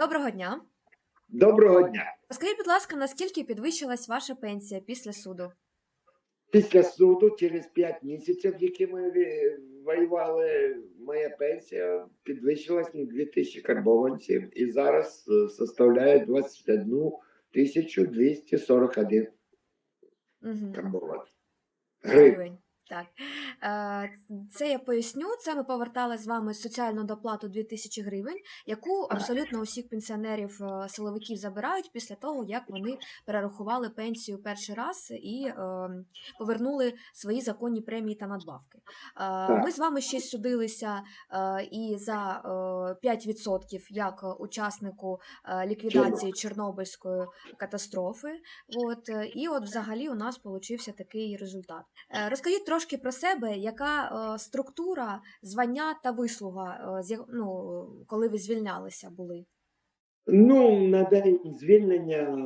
Доброго дня. Доброго дня. Скажіть, будь ласка, наскільки підвищилась ваша пенсія після суду? Після суду, через 5 місяців, які ми воювали, моя пенсія підвищилась на 2000 карбованців і зараз е, составляє 21 тисячу 241 Угу. карбованців. Гривень. Так. Е, Це я поясню. Це ми повертали з вами соціальну доплату 2000 гривень, яку абсолютно усіх пенсіонерів е, силовиків забирають після того, як вони перерахували пенсію перший раз і е, повернули свої законні премії та надбавки. Ми з вами ще судилися і за е, 5% як учаснику ліквідації Чорнобильської катастрофи. От, і от взагалі у нас получився такий результат. Розкажіть трошки про себе, яка е, структура, звання та вислуга, е, ну, коли ви звільнялися були? Ну, на день звільнення е,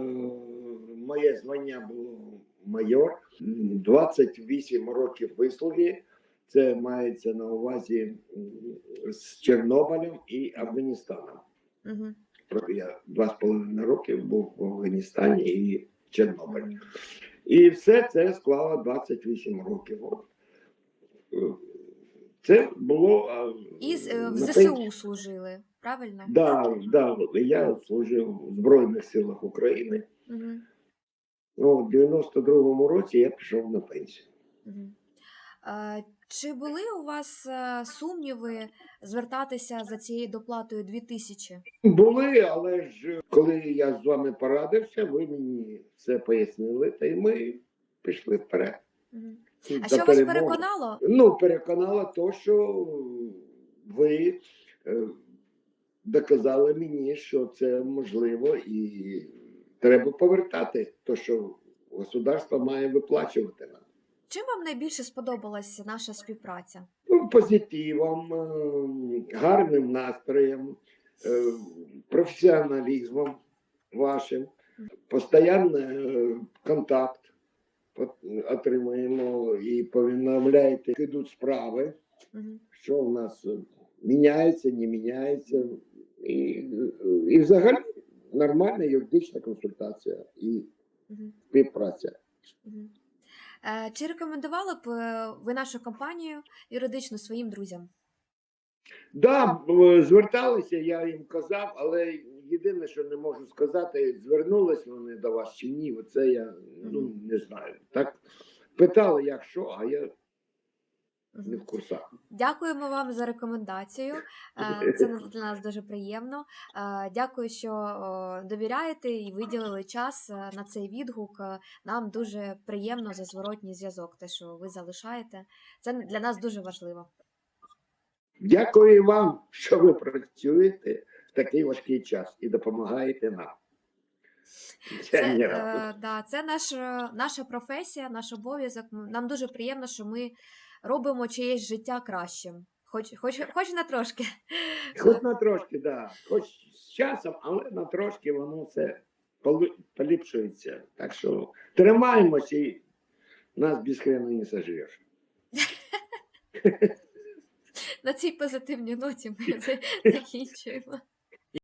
моє звання було майор. М, 28 років вислуги. Це мається на увазі з Чорнобилем і Афганістаном. Угу. Я два з половиною роки був в Афганістані і Чорнобилі. І все це склало 28 років. Е, Це було І е, в ЗСУ служили, правильно? Да, да, я служив в Збройних силах України. Угу. Ну, в 92-му році я пішов на пенсію. Угу. Е, Чи були у вас е, сумніви звертатися за цією доплатою 2000? Були, але ж коли я з вами порадився, ви мені все пояснили, та й ми пішли вперед. Угу. До А що вас перемоги. переконало? Ну, переконало то, що ви е, доказали мені, що це можливо, і треба повертати те, що государство має виплачувати нам. Чим вам найбільше сподобалася наша співпраця? Ну, позитивом, е, гарним настроєм, е, професіоналізмом вашим, постійний е, контакт от- отримуємо і повідомляєте, як ідуть справи, що в нас міняється, не міняється. І, і взагалі нормальна юридична консультація і співпраця. Е, Чи рекомендували б е, ви нашу компанію юридично своїм друзям? Да, зверталися, я їм казав, але єдине, що не можу сказати, звернулись вони до вас чи ні, оце я ну, не знаю. Так питали, як що, а я. Не в курсах. Дякуємо вам за рекомендацію. Е, Це для нас дуже приємно. Е, Дякую, що довіряєте і виділили час е, на цей відгук. Нам дуже приємно за зворотній зв'язок, те, що ви залишаєте. Це для нас дуже важливо. Дякую вам, що ви працюєте в такий важкий час і допомагаєте нам. Це, е, да, це наш, наша професія, наш обов'язок. Нам дуже приємно, що ми робимо чиєсь життя кращим. Хоч, хоч, хоч на трошки. Хоч на трошки, да. Хоч з часом, але на трошки воно все поліпшується. Так що тримаємося і нас без хрена не сожреш. На цій позитивній ноті ми закінчуємо.